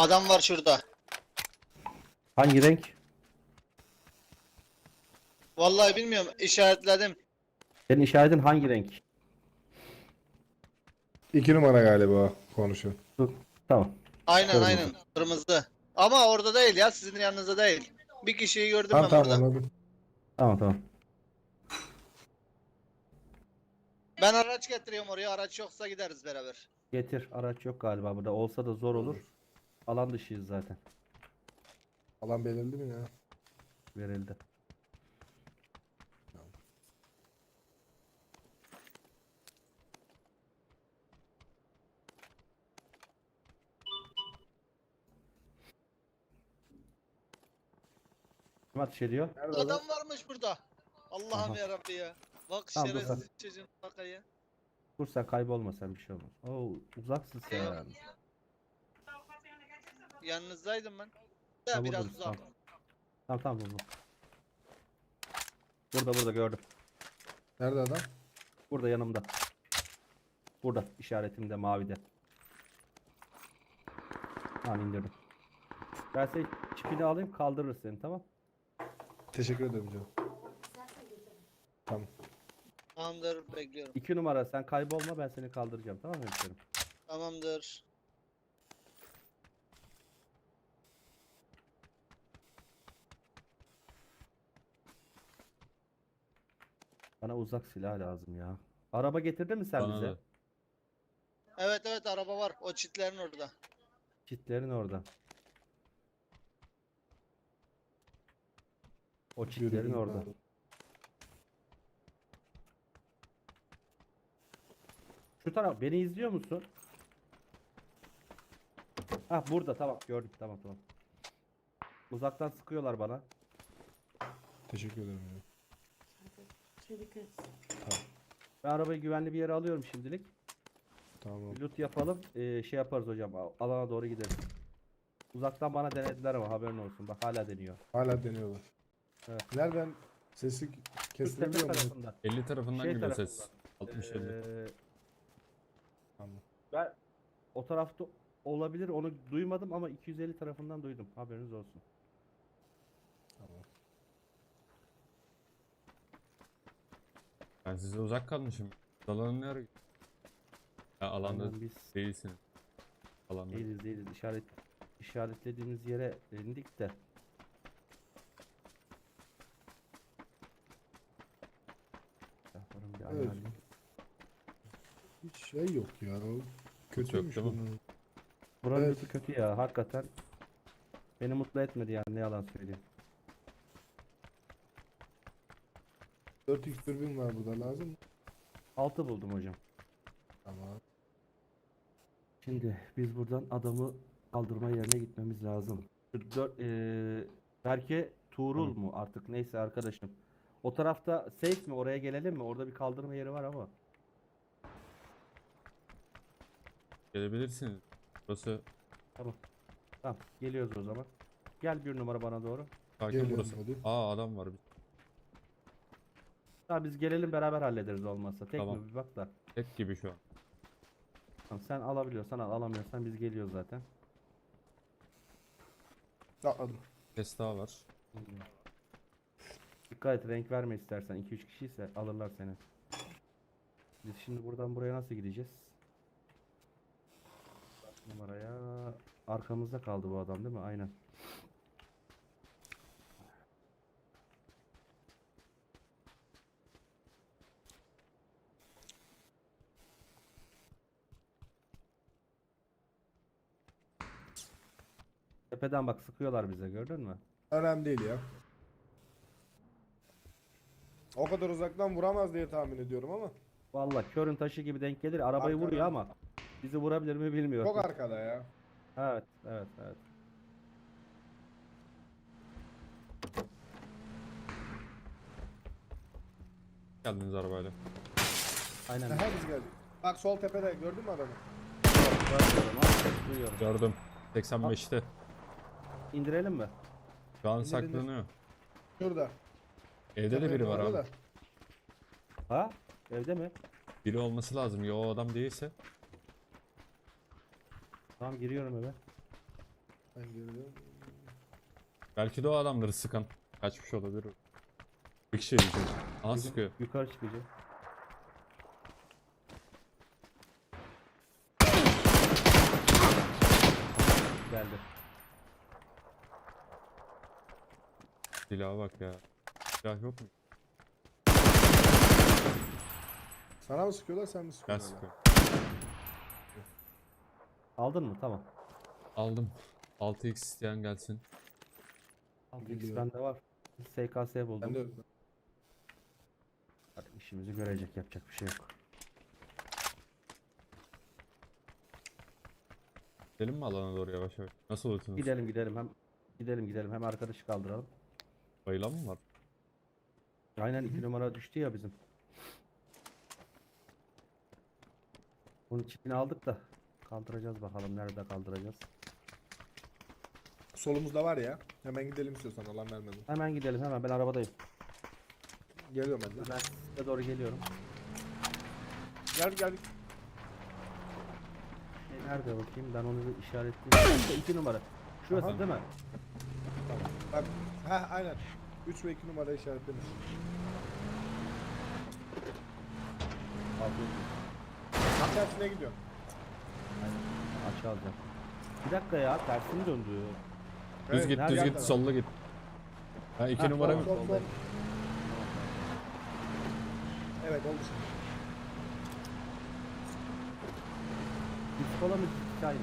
Adam var şurada. Hangi renk? Vallahi bilmiyorum. işaretledim. Senin işaretin hangi renk? İki numara galiba konuşun. Dur. Tamam. Aynen Kırmızı. aynen. Kırmızı. Ama orada değil ya. Sizin yanınızda değil. Bir kişiyi gördüm Tamam ben tamam burada. anladım. Tamam tamam. Ben araç getiriyorum oraya. Araç yoksa gideriz beraber. Getir. Araç yok galiba burada. Olsa da zor olur. Alan dışıyız zaten. Alan belirli mi ya? Verildi. Kim ateş ediyor? Nerede adam? Varmış burada. Allah'ım Aha. yarabbi ya. Bak Tamam, dur şerefsiz çocuğun bakayı. Dur sen kaybolma sen bir şey olmaz. Oo uzaksın sen. Yanınızdaydım ben. Ha, Da biraz uzak. tamam. Tamam dur. Burada burada gördüm. Nerede adam? Burada yanımda. Burada işaretimde mavide. Tamam indirdim. Ben senin çipini alayım kaldırır seni tamam. Teşekkür ederim canım. Tamam. Tamamdır bekliyorum. İki numara sen kaybolma ben seni kaldıracağım tamam mı hemşerim? Tamamdır. Bana uzak silah lazım ya. Araba getirdin mi sen Bana bize? da. Evet evet araba var. O çitlerin orada. Çitlerin orada. O çitlerin orada. abi. Şu taraf beni izliyor musun? Ah burada tamam gördüm tamam tamam. Uzaktan sıkıyorlar bana. Teşekkür ederim ya. Ben arabayı güvenli bir yere alıyorum şimdilik. Tamam. Loot yapalım. ee, şey yaparız hocam. al- Alana doğru gideriz. Uzaktan bana denediler ama haberin olsun. Bak hala deniyor. Hala deniyorlar. Evet. Nereden sesi kesilebiliyor mu? tarafından. 50 tarafından Şey geliyor ses. 60 50. Ee, Tamam. ben o tarafta olabilir onu duymadım ama 250 tarafından duydum. Haberiniz olsun. Ben size uzak kalmışım. Dalanın nereye? Ya alanda Aynen biz değilsin. Alanda. değiliz değiliz. İşaret işaretlediğimiz yere indik de. Silahlarımı bir Evet. ayarlayayım. Hiç şey yok ya. O kötüymüş değil mi? bunun. Buranın Evet. kötü ya hakikaten. Beni mutlu etmedi yani ne yalan söyleyeyim. 4x dürbün var burada lazım mı? 6 buldum hocam. Tamam. Şimdi biz buradan adamı kaldırma yerine gitmemiz lazım. Şu dört, eee, belki Tuğrul mu artık neyse arkadaşım. O tarafta safe mi? Oraya gelelim mi? Orada bir kaldırma yeri var ama. Gelebilirsiniz. Burası Tamam. Tamam geliyoruz o zaman. Gel bir numara bana doğru. sakin Geliyorum burası. hadi. Aa adam var. Tamam biz gelelim beraber hallederiz olmazsa. Tek Tamam. mi bir bak da. Tek gibi şu an. Tamam, sen alabiliyorsan al alamıyorsan biz geliyoruz zaten. Atladım. Daha var. Dikkat et renk verme istersen 2-3 kişiyse alırlar seni. Biz şimdi buradan buraya nasıl gideceğiz? Numaraya arkamızda kaldı bu adam değil mi? Aynen. Tepeden bak sıkıyorlar bize gördün mü? Önemli değil ya. O kadar uzaktan vuramaz diye tahmin ediyorum ama. Vallahi körün taşı gibi denk gelir. Arabayı Arkada. vuruyor ama bizi vurabilir mi bilmiyorum. Çok arkada ya. Evet, evet, evet. Geldiniz arabayla. Aynen. Aha biz geldik. Bak sol tepede gördün mü adamı? Duyuyorum. Gördüm. 85'te. İndirelim mi? Şu an saklanıyor. Şurada. Evde de biri var abi. da. Ha? Evde mi? Biri olması lazım. Ya o adam değilse. Tamam giriyorum eve. Ben geliyorum. Belki de o adamları sıkan. Kaçmış olabilir. Bir kişi yiyecek. Aha sıkıyor. Yukarı çıkacak. Geldi. Silaha bak ya. Silah yok mu? Sana mı sıkıyorlar sen mi Ben sıkıyorlar? sıkıyorum. Aldın mı? Tamam. Aldım. 6x isteyen gelsin. X Geliyor. bende var. SKS buldum. Ben de Artık işimizi görecek yapacak bir şey yok. Gidelim mi alana doğru yavaş yavaş? Nasıl olursunuz? Gidelim gidelim hem gidelim gidelim hem arkadaşı kaldıralım. Bayılan mı var? Aynen iki numara düştü ya bizim. Bunun çipini aldık da kaldıracağız bakalım nerede kaldıracağız. solumuzda var ya. Hemen gidelim istiyorsan alan vermedim. Hemen gidelim hemen ben arabadayım. Geliyorum ben de. Ben size doğru geliyorum. Gel geldik. Şey nerede bakayım ben onu bir işaretleyeyim. İşte iki numara. Şurası Aha. değil mi? Bak. Ha aynen. 3 ve 2 numara işaretlemiş. Aldım. Tam tersine gidiyorum. Aynen. Açı alacağım. Bir dakika ya tersini döndü. Düz git, düz git, solla git. Ha iki numara mı? Sol. sol. Evet oldu şimdi. Biz kola mı çay mı?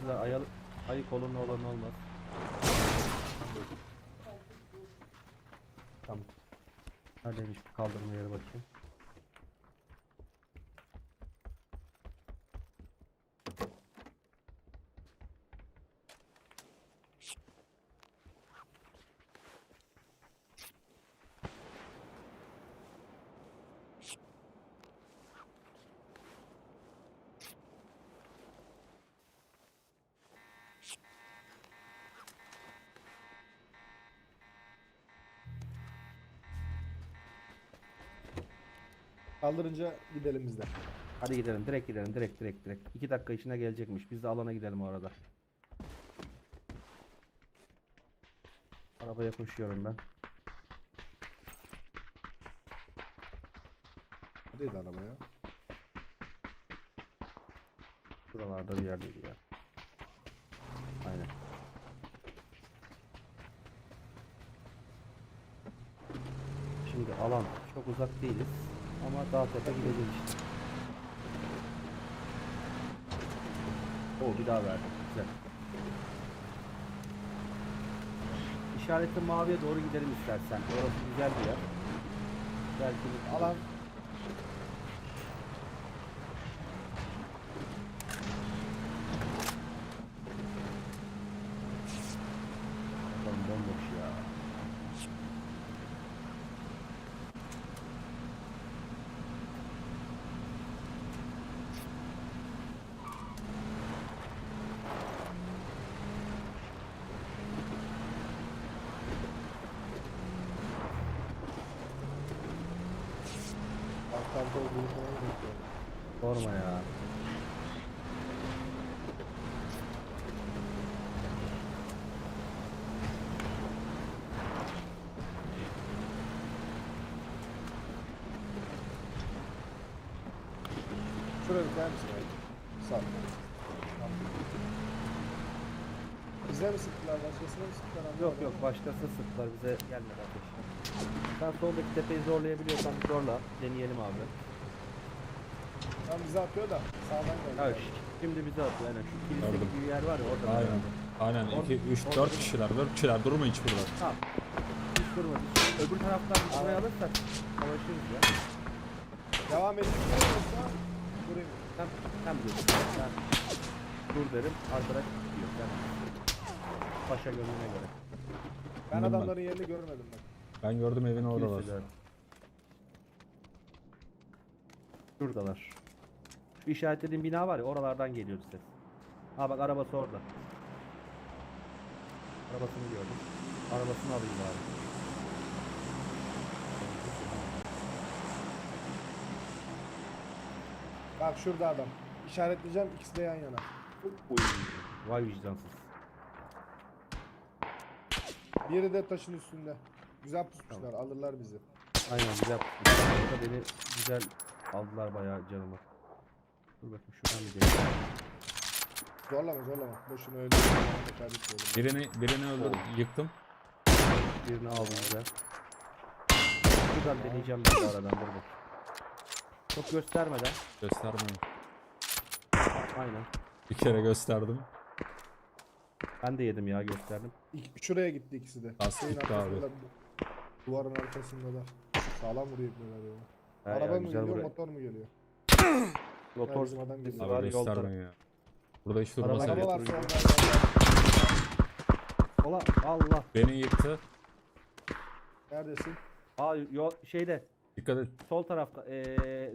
Kızlar ayalı ayı kolunun olan olmaz. Tamam. Neredeymiş bir kaldırma yeri bakayım. Kaldırınca gidelim biz de. Hadi gidelim direkt gidelim direkt direkt direkt. 2 dakika içine gelecekmiş. Biz de alana gidelim o arada. Arabaya koşuyorum ben. Neredeydi araba ya? Buralarda bir yerdeydi ya. Aynen. Şimdi alan çok uzak değiliz ama dağ tepe gideceğiz işte. Oo bir daha verdim. Güzel. İşareti maviye doğru gidelim istersen. Orası güzel bir yer. Belki Alan Lan bomboş ya. Arkamda olduğunu falan bekliyorum. Sorma ya. Şuraya bir misin? Sağ ol. Bize mi sıktılar? Başkasına mı sıktılar? Yok anlamadım. yok başkası sıktılar bize gelmedi ateş. Sen soldaki tepeyi zorlayabiliyorsan zorla. Deneyelim abi. Tam bize atıyor da sağdan geldi. Ya ş- şimdi bize atıyor aynen. Şu kilise Gördüm. gibi bir yer var ya orada. Aynen. Aynen. Orada- 2, 3, orada 4 bir- kişiler. 4 kişiler. Durma hiç burada. Tamam. Hiç durma. Biz Öbür taraftan bir şuraya alırsak savaşırız ya. Devam edin. Yoksa buraya mı? Sen, sen biliyorsun. Ben dur derim. Arkadaş diyor. Sen paşa gönlüne göre. Ben Bilmem ben. adamların yerini görmedim bak. Ben gördüm evin oradalar. Kiliseler. Şuradalar. Şu işaretlediğim bina var ya oralardan geliyor ses. Ha bak arabası orada. Arabasını gördüm. Arabasını alayım bari. Bak şurada adam. İşaretleyeceğim ikisi de yan yana. Uy. Vay vicdansız. Biri de taşın üstünde. Güzel pusmuşlar. Tamam. Alırlar bizi. Aynen güzel pusmuşlar. Beni güzel aldılar bayağı canımı. Dur bakayım şuradan bir deneyim. Zorlama zorlama. Boşuna öyle. kaybetmeyelim. Birini birini öldürdüm. Yıktım. Birini aldım güzel. Şuradan deneyeceğim bir aradan dur bakayım. Çok göstermeden. Göstermeyin. Aynen. Bir kere gösterdim. Ben de yedim ya gösterdim. İlk- Şuraya gitti ikisi de. Şeyin gitti abi. arkasında, Duvarın arkasında da. Sağlam vuruyor ibneler ya. Araba mı güzel geliyor buraya. motor mu geliyor? Motor bizim adam geliyor. Var, Abi yol ya. Burada hiç geliyor. Araba var. Ola Allah. Beni yıktı. Neredesin? Aa yol şeyde Dikkat et. sol tarafta eee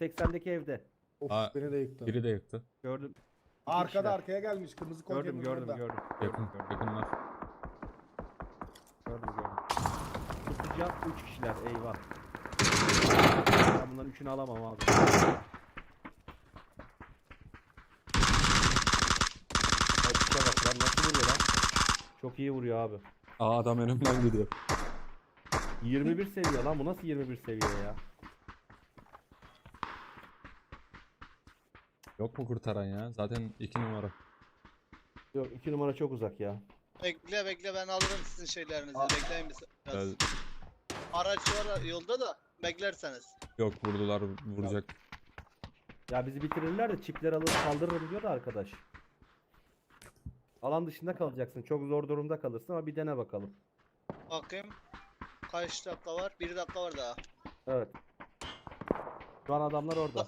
80'deki evde. Of Aa, beni de yıktı. Biri de yıktı. Gördüm. Arkada kişiler. arkaya gelmiş kırmızı Gördüm konteynerin gördüm orada. gördüm. Yakın. Yakınlar. Gördüm gördüm. Tutacağım 3 kişiler eyvah. Ben bunların üçünü alamam abi. Bak lan nasıl vuruyor lan. Çok iyi vuruyor abi. Aa adam önümden gidiyor. 21 seviye lan bu nasıl 21 seviye ya? Yok mu kurtaran ya? Zaten iki numara. Yok 2 numara çok uzak ya. Bekle bekle ben alırım sizin şeylerinizi. Aa. Bekleyin bir biraz. Gel- Araç var yolda da beklerseniz. Yok vurdular vuracak. Ya bizi bitirirler de çipler alır kaldırırım diyor da arkadaş. Alan dışında kalacaksın. Çok zor durumda kalırsın ama bir dene bakalım. Bakayım. Kaç dakika var? Bir dakika var daha. Evet. Şu an adamlar orada.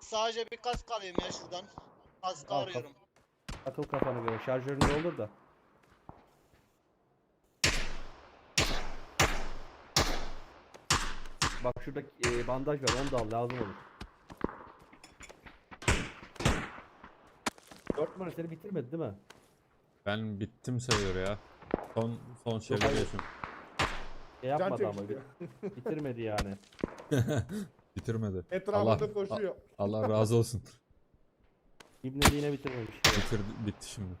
Sadece bir kask alayım ya şuradan. Kask Al, arıyorum. Takıl kafanı göre. Şarjörün de olur da. Bak şurada e, bandaj var onu da al lazım olur. Dört numara seni bitirmedi değil mi? Ben bittim sayıyor ya. Son son şeyleri hayır. yaşıyorum. Şey yapmadı Can ama bit- bitirmedi yani. Bitirmedi. Etrafında Allah- koşuyor. Allah razı olsun. İbne yine bitirmemiş. Bitirdi, bitti şimdi.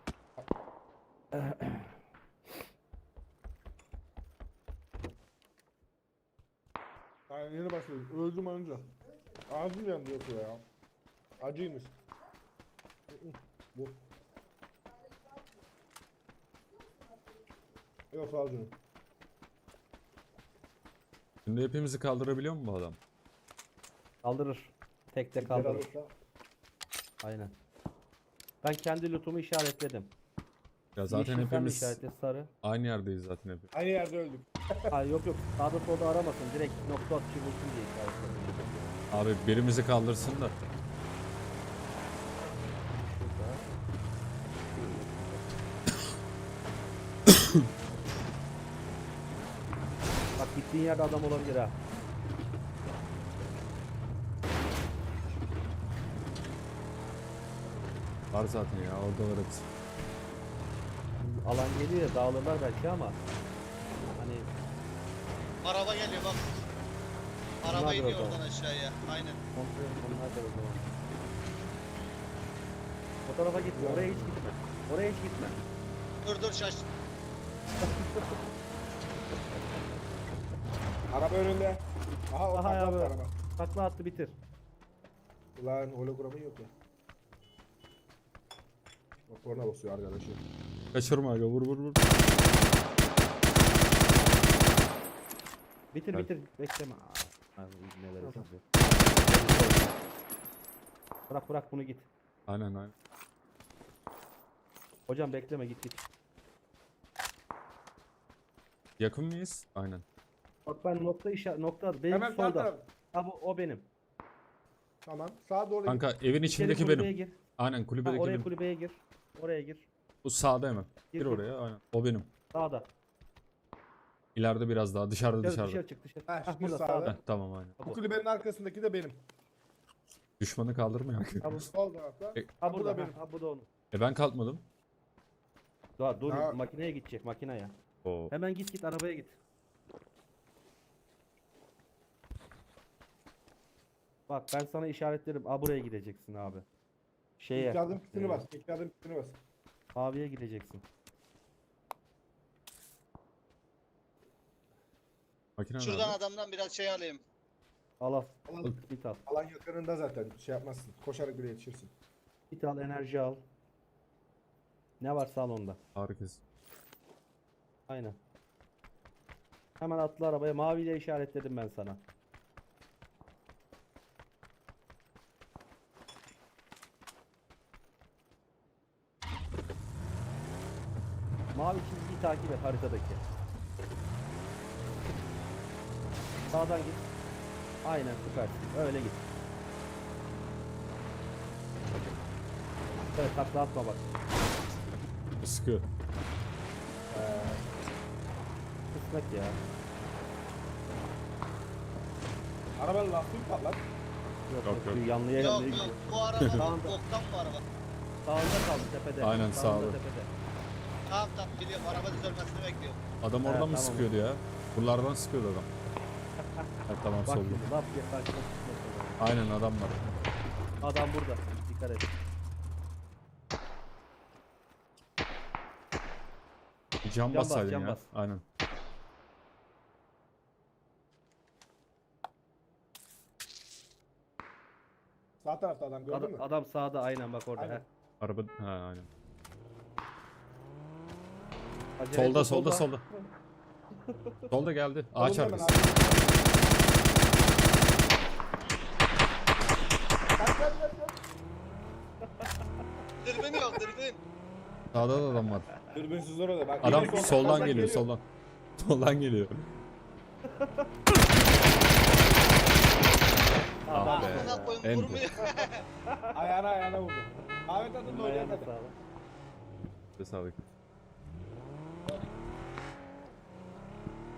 Yani yeni başladık. Öldüm önce. Ağzım yandı yoksa ya. Acıymış. Bu. Yok canım. Şimdi hepimizi kaldırabiliyor mu bu adam? Kaldırır. Tek de kaldırır. alırsa. Aynen. Ben kendi lootumu işaretledim. Ya zaten Yeşil hepimiz işaretle sarı. aynı yerdeyiz zaten hep. Aynı yerde öldük. Hayır yok yok. Sağda solda aramasın. Direkt nokta atışı bulsun diye işaretledim. Abi birimizi kaldırsın da. Şurada. Gittiğin yerde adam olabilir ha. Var zaten ya orada var hepsi. Alan geliyor ya dağılırlar belki ama hani Araba geliyor bak. Araba Bunlardır o iniyor zaman. oradan aşağıya. Aynen. kontrol onlar da o zaman. O tarafa gitme. Oraya hiç gitme. Oraya hiç gitme. Dur dur şaş. Araba önünde. Aha o Aha takla ya attı araba. Takla attı bitir. Ulan hologramı yok ya. Motoruna basıyor arkadaşı. Kaçırma aga vur vur vur. Bitir Hadi. bitir. Bekleme. Aa, abi, neler yapıyor. Bırak bırak bunu git. Aynen aynen. Hocam bekleme git git. Yakın mıyız? Aynen. Bak ben nokta işaret nokta benim Hemen sağ solda. taraf. Ha bu o benim. Tamam. Sağa doğru git. Kanka evin İçeri içindeki kulübeye benim. gir. Aynen Ha, kulübedeki oraya benim. kulübeye gir. Oraya gir. Bu sağda hemen. Gir, Gir gir. oraya aynen. O benim. Sağda. İleride biraz daha dışarıda Dışarı, dışarıda. dışarı çık dışarı. Ha, Ha, şimdi burada sağda. Heh, tamam aynen. Ha, Bu kulübenin arkasındaki de benim. Düşmanı kaldırmıyor. Ha, bu. Sol tarafta. E, Ha Ha, bu burada. da Ha, benim. ha bu da onun. e ben kalkmadım. Dur, dur Daha- makineye gidecek makineye. Oo. Hemen git git arabaya git. Bak ben sana işaretlerim. Aa buraya gideceksin abi. Şeye. Adım kitini e, bas. Adım kitini bas. Maviye gideceksin. Makine Şuradan nerede? adamdan biraz şey alayım. Al al. Alan, Git al. alan yakınında zaten şey yapmazsın. Koşarak bile yetişirsin. Git al enerji al. Ne var salonda? Harikasın. Aynen. Hemen atla arabaya. Maviyle işaretledim ben sana. Mavi çizgiyi takip et haritadaki. Sağdan git. Aynen süpersin. Öyle git. Evet takla atma bak. Sıkıyor. Kısmet ya. Arabanın lastiği mi patlat. Yok Yok, yok. yok. Yanlıya Yok yanlıya yok gidiyor. bu araba Tamam. boktan bu araba. Sağında kaldı tepede. Aynen, Sağında sağda. tepede. Tamam tamam biliyorum araba düzelmesini bekliyorum. Adam oradan mı tamam. sıkıyordu ya? Buralardan sıkıyordu adam. ha, tamam Bak solda. şimdi laf diye karşına çıkmasın. Aynen adam var. Adam burada. Dikkat et. Cam Cam bas, bassaydın cam ya. bas. Aynen. Sağ tarafta adam gördün Adam, mü? adam sağda aynen bak orada. Aynen. he. Araba ha aynen. Acele Solda etme, solda solda. Solda geldi. Ağaç Solunda hemen arkası. abi. Kaç kaç kaç kaç. Dürbün yok dürbün. Sağda da adam var. Dürbünsüz orada bak. Adam Geliyor, soldan geliyor soldan. Soldan geliyor. Adam Ah be. Amına koyayım Enter. vurmuyor. Ayağına ayağına vurdu. Ahmet adın da oraya Ayağına kadar. sağlık. Sağlık.